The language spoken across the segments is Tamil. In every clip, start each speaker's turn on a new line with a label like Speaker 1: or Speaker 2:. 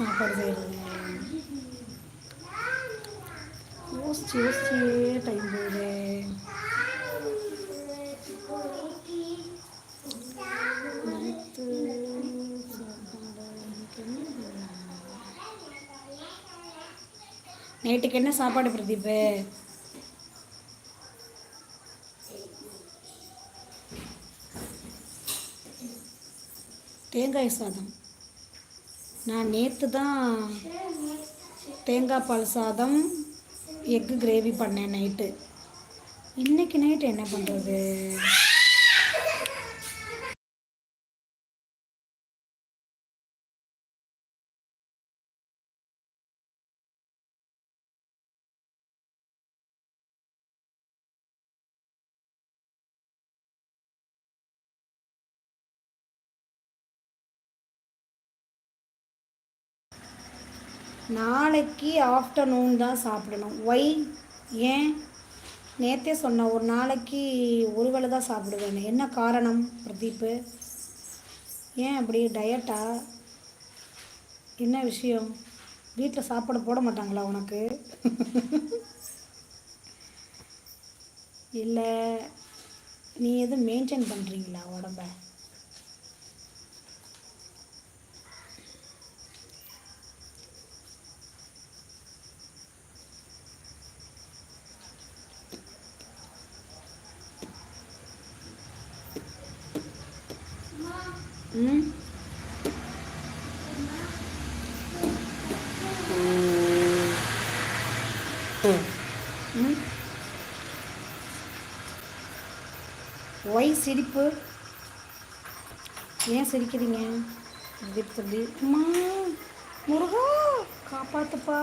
Speaker 1: சாப்பாடு செய்கிறது யோசிச்சு யோசிச்சே டைம் போகுது. நைட்டுக்கு என்ன? நேற்றுக்கு என்ன சாப்பாடு பிரதீப் தேங்காய் சாதம். நான் நேற்று தான் தேங்காய் பால் சாதம் எக்கு கிரேவி பண்ணேன் நைட்டு இன்னைக்கு நைட்டு என்ன பண்ணுறது நாளைக்கு ஆஃப்டர்நூன் தான் சாப்பிடணும். ஒய் ஏன்? நேற்றே சொன்னேன் ஒரு நாளைக்கு ஒரு வேளை தான் சாப்பிடுவேன் என்ன காரணம் பிரதீப்பு? ஏன் அப்படி டயட்டா என்ன விஷயம்? வீட்டில் சாப்பாடு போட மாட்டாங்களா உனக்கு? இல்லை நீ எதுவும் மெயின்டைன் பண்ணுறீங்களா உடம்ப? ஒய் சிரிப்பு. ஏன் சிரிக்கிறீங்க? பிரதீப் அம்மா முருகா காப்பாத்துப்பா.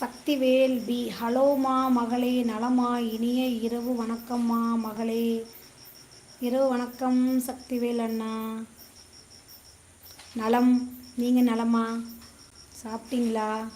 Speaker 1: சக்திவேல் பி. ஹலோமா மகளே நலமா இனிய இரவு வணக்கம்மா மகளே. இரவு வணக்கம் சக்திவேல் அண்ணா. நலம். நீங்கள் நலமா? சாப்பிட்டீங்களா?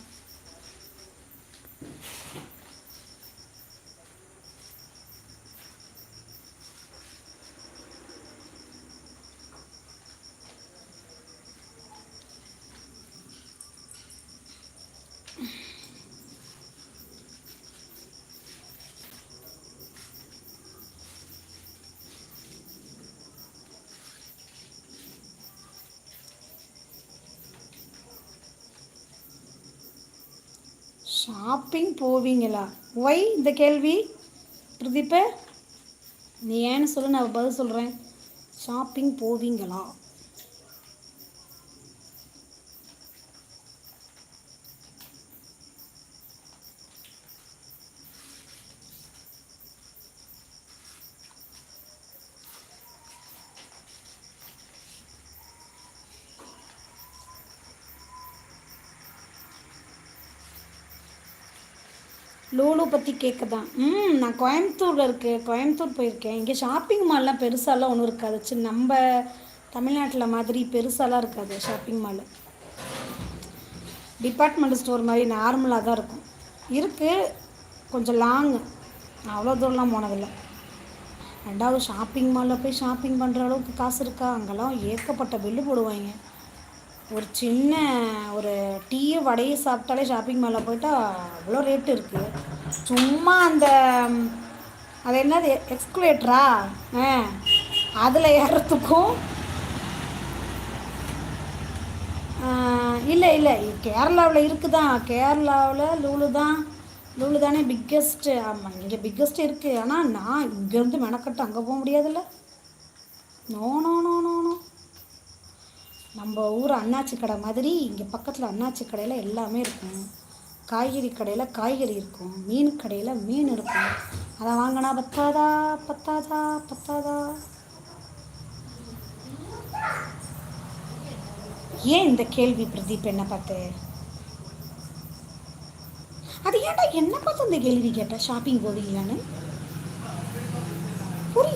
Speaker 1: ஷாப்பிங் போவீங்களா? ஒய் இந்த கேள்வி. பிரதீப்பு நீ ஏன்னு சொல்லு நான் பதில் சொல்கிறேன் ஷாப்பிங் போவீங்களா? லூலு பற்றி கேட்க தான் ம் நான் கோயம்புத்தூரில் இருக்கேன் கோயம்புத்தூர் போயிருக்கேன். இங்கே ஷாப்பிங் மால்லாம் பெருசாலாம் ஒன்றும் இருக்காது. சின்ன நம்ம தமிழ்நாட்டில் மாதிரி பெருசாலாம் இருக்காது ஷாப்பிங் மால் டிபார்ட்மெண்ட் ஸ்டோர் மாதிரி நார்மலாக தான் இருக்கும். இருக்குது கொஞ்சம் லாங் அவ்வளோ தூரம்லாம் போனதில்லை. ரெண்டாவது ஷாப்பிங் மாலில் போய் ஷாப்பிங் பண்ணுற அளவுக்கு காசு இருக்கா? அங்கெல்லாம் ஏகப்பட்ட பில்லு போடுவாங்க ஒரு சின்ன ஒரு டீயும் வடையை சாப்பிட்டாலே ஷாப்பிங் மாலில் போயிட்டா அவ்வளோ ரேட்டு இருக்குது சும்மா அந்த அது என்னது எக்ஸ்குலேட்டரா ஆ அதில் ஏறுறதுக்கும் இல்லை இல்லை கேரளாவில் இருக்குதான் கேரளாவில் லூலு தான். லூலு தானே பிக்கெஸ்ட்டு ஆமாம் இங்கே பிக்கெஸ்ட் இருக்குது ஆனால் நான் இங்கேருந்து மெனக்கட்டு அங்கே போக முடியாதுல்ல. நோ நோ நம்ம ஊர் அண்ணாச்சி கடை மாதிரி இங்கே பக்கத்தில் அண்ணாச்சி கடையில் எல்லாமே இருக்கும். காய்கறி கடையில் காய்கறி இருக்கும். மீன் கடையில் மீன் இருக்கும். அதை வாங்கினா பத்தாதா பத்தாதா பத்தாதா? ஏன் இந்த கேள்வி பிரதீப் என்ன பார்த்து? அது ஏன்டா என்ன பார்த்து இந்த கேள்வி கேட்ட? ஷாப்பிங் போவீங்களான்னு? புரியல